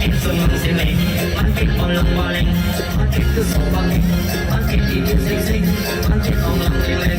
心酸梦碎碎，满眼朦胧瓦蓝。满眼的笑弯弯，满眼的甜滋滋，满眼朦胧泪泪。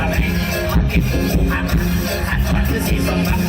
สมัยเห็นผู้พันหันมาคือสีสมบัติ